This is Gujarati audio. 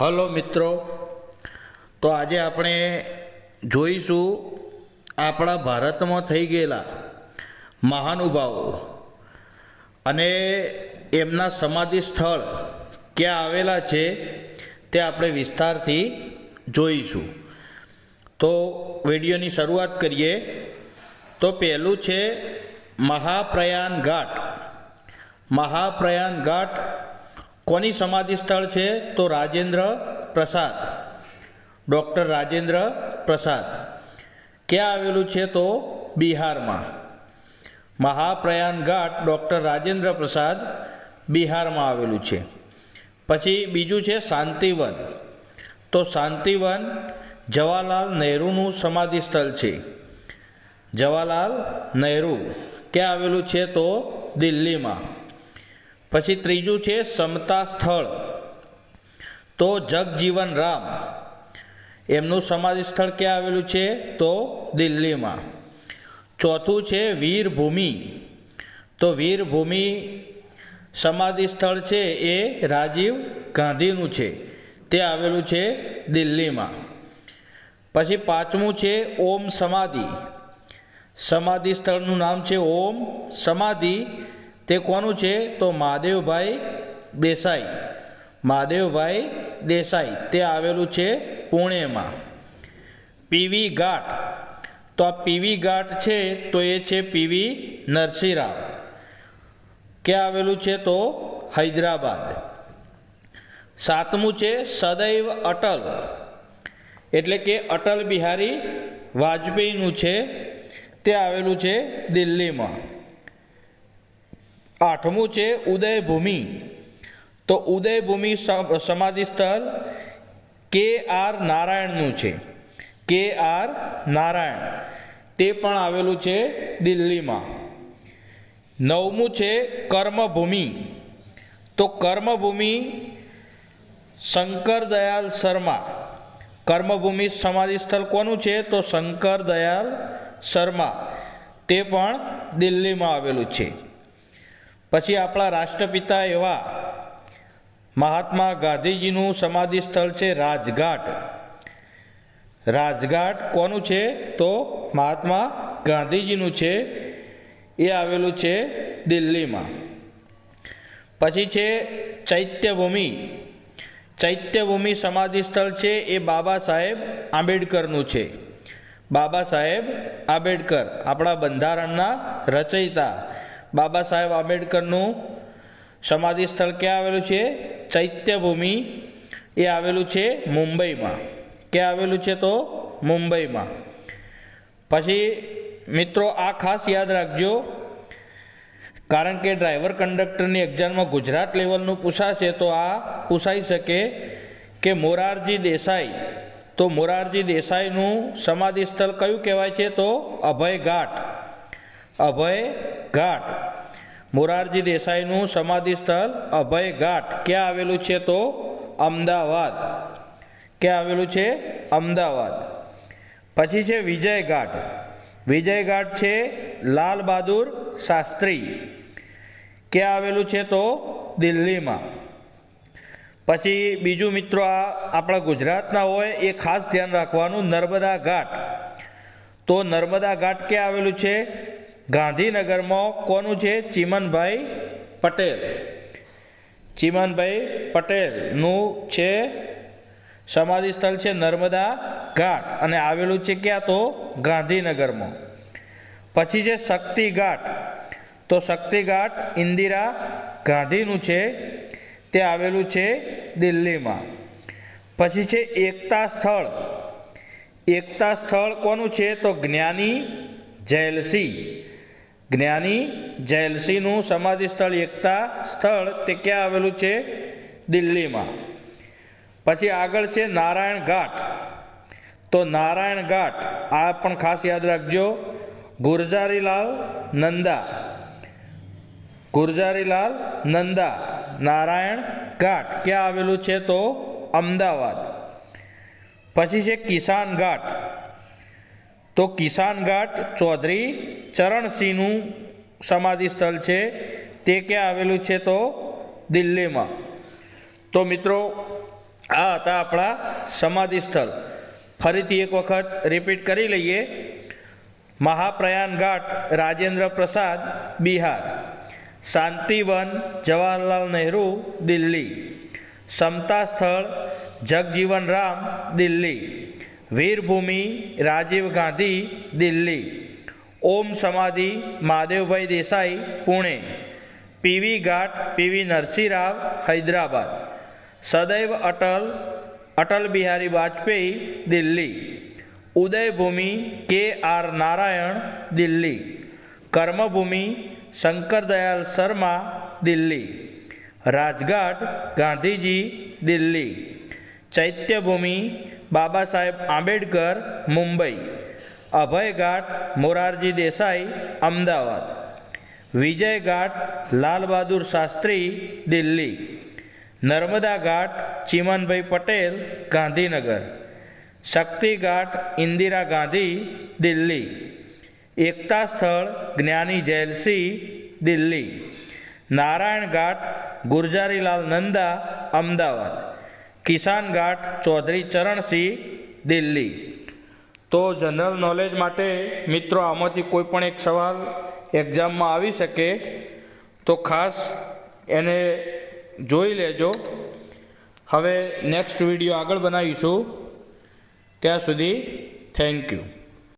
હલો મિત્રો, તો આજે આપણે જોઈશું આપણા ભારતમાં થઈ ગયેલા મહાનુભાવો અને એમના સમાધિ સ્થળ ક્યાં આવેલા છે તે આપણે વિસ્તારથી જોઈશું. તો વિડીયોની શરૂઆત કરીએ. તો પહેલું છે મહાપ્રયાણ ઘાટ. મહાપ્રયાણ ઘાટ કોની સમાધિ સ્થળ છે? તો રાજેન્દ્ર પ્રસાદ. ડૉક્ટર રાજેન્દ્ર પ્રસાદ. ક્યાં આવેલું છે તો બિહારમાં? મહાપ્રયાણ ઘાટ ડૉક્ટર રાજેન્દ્ર પ્રસાદ બિહારમાં આવેલું છે. પછી બીજું છે શાંતિવન. તો શાંતિવન જવાહરલાલ નહેરુનું સમાધિ સ્થળ છે. જવાહરલાલ નહેરુ. ક્યાં આવેલું છે તો દિલ્હીમાં? પછી ત્રીજું છે સમતા સ્થળ. તો જગજીવન રામ. એમનું સમાધિ સ્થળ ક્યાં આવેલું છે? તો દિલ્હીમાં. ચોથું છે વીરભૂમિ. તો વીરભૂમિ સમાધિ સ્થળ છે એ રાજીવ ગાંધીનું છે. તે આવેલું છે દિલ્હીમાં. પછી પાંચમું છે ઓમ સમાધિ. સમાધિ સ્થળનું નામ છે ઓમ સમાધિ. તે કોનું છે? તો મહાદેવભાઈ દેસાઈ. મહાદેવભાઈ દેસાઈ. તે આવેલું છે પુણેમાં. પીવી ઘાટ. તો આ પીવી ઘાટ છે તો એ છે પીવી નરસિંહરાવ. ક્યાં આવેલું છે તો? હૈદરાબાદ. સાતમું છે સદૈવ અટલ. એટલે કે અટલ બિહારી વાજપેયીનું છે. તે આવેલું છે દિલ્હીમાં. આઠમું છે ઉદયભૂમિ. તો ઉદયભૂમિ સમ- સમાધિ સ્થળ કે આર નારાયણનું છે. કે આર નારાયણ. તે પણ આવેલું છે દિલ્હીમાં. નવમું છે કર્મભૂમિ. તો કર્મભૂમિ શંકર દયાલ શર્મા. કર્મભૂમિ સમાધિ સ્થળ કોનું છે? તો શંકર દયાલ શર્મા. તે પણ દિલ્હીમાં આવેલું છે. પછી આપણા રાષ્ટ્રપિતા એવા મહાત્મા ગાંધીજીનું સમાધિ સ્થળ છે રાજઘાટ. રાજઘાટ કોનું છે? તો મહાત્મા ગાંધીજીનું છે. એ આવેલું છે દિલ્હીમાં. પછી છે ચૈત્યભૂમિ. ચૈત્યભૂમિ સમાધિ સ્થળ છે એ બાબા સાહેબ આંબેડકરનું છે. બાબા સાહેબ આંબેડકર, આપણા બંધારણના રચયિતા. બાબા સાહેબ આંબેડકરનું સમાધિ સ્થળ ક્યાં આવેલું છે? ચૈત્યભૂમિ એ આવેલું છે મુંબઈમાં. ક્યાં આવેલું છે તો? મુંબઈમાં. પછી મિત્રો આ ખાસ યાદ રાખજો, કારણ કે ડ્રાઈવર કંડક્ટરની એક્ઝામમાં ગુજરાત લેવલનું પૂછાશે તો આ પૂછાઈ શકે કે મોરારજી દેસાઈ, તો મોરારજી દેસાઈનું સમાધિ સ્થળ કયું કહેવાય છે તો? અભય ઘાટ અભય ઘાટ. મોરારજી દેસાઈનું સમાધિ સ્થળ અભય ઘાટ ક્યાં આવેલું છે તો? અમદાવાદ. ક્યાં આવેલું છે? અમદાવાદ. પછી છે વિજય ઘાટ વિજય ઘાટ છે લાલ બહાદુર શાસ્ત્રી. ક્યાં આવેલું છે તો? દિલ્હીમાં. પછી બીજું મિત્રો આ આપણા ગુજરાતના હોય એ ખાસ ધ્યાન રાખવાનું નર્મદા ઘાટ. તો નર્મદા ઘાટ ક્યાં આવેલું છે? ગાંધીનગરમાં કોનું છે? ચિમનભાઈ પટેલ. ચિમનભાઈ પટેલનું છે સમાધિ સ્થળ છે નર્મદા ઘાટ અને આવેલું છે ક્યાં તો? ગાંધીનગરમાં. પછી છે શક્તિ ઘાટ. તો શક્તિ ઘાટ ઇન્દિરા ગાંધીનું છે. તે આવેલું છે દિલ્હીમાં. પછી છે એકતા સ્થળ. એકતા સ્થળ કોનું છે? તો જ્ઞાની જૈલસિંહ જ્ઞાની જૈલસિંહનું સમાધિ સ્થળ એકતા સ્થળ તે ક્યાં આવેલું છે? દિલ્હીમાં. પછી આગળ છે નારાયણ ઘાટ. તો નારાયણ ઘાટ, આ પણ ખાસ યાદ રાખજો. ગુરજારીલાલ નંદા. ગુરજારીલાલ નંદા, નારાયણ ઘાટ, ક્યાં આવેલું છે? તો અમદાવાદ. પછી છે કિસાન ઘાટ. તો કિસાન ઘાટ ચૌધરી ચરણસિંહનું સમાધિ સ્થળ છે. તે ક્યાં આવેલું છે તો દિલ્હીમાં. તો મિત્રો, આ હતા આપણા સમાધિ સ્થળ ફરીથી એક વખત રિપીટ કરી લઈએ. મહાપ્રયાણ ઘાટ, રાજેન્દ્ર પ્રસાદ, બિહાર. શાંતિવન, જવાહરલાલ નહેરુ, દિલ્હી. સમતા સ્થળ Jagjivan Ram, Delhi. વીરભૂમિ, Rajiv Gandhi, Delhi. Om Samadhi, Mahadevbhai Desai, Pune. PV Ghat, PV Narasimharao, Hyderabad. Sadaiv Atal Atal Bihari Vajpayee, Delhi. Udaybhumi, K R Narayanan, Delhi. Karmabhumi Shankar Dayal Sharma, Delhi. Rajghat, Gandhiji, Delhi. Chaityabhumi Baba Saheb Ambedkar Mumbai અભયઘાટ Morarji Desai Ahmedabad Vijay Ghat Lal Bahadur Shastri Delhi Narmada ઘાટ ચીમનભાઈ પટેલ ગાંધીનગર શક્તિઘાટ ઇન્દિરા ગાંધી દિલ્હી એકતા સ્થળ જ્ઞાની જૈલસિંહ દિલ્હી નારાયણ ઘાટ ગુરજારીલાલ નંદા અમદાવાદ કિસાન ઘાટ ચૌધરી ચરણસિંહ, દિલ્હી. તો જનરલ નોલેજ માટે મિત્રો, આમાંથી કોઈ પણ એક સવાલ એક્ઝામમાં આવી શકે, તો ખાસ એને જોઈ લેજો. હવે નેક્સ્ટ વીડિયો આગળ બનાવીશું. ત્યાં સુધી થેન્ક યુ.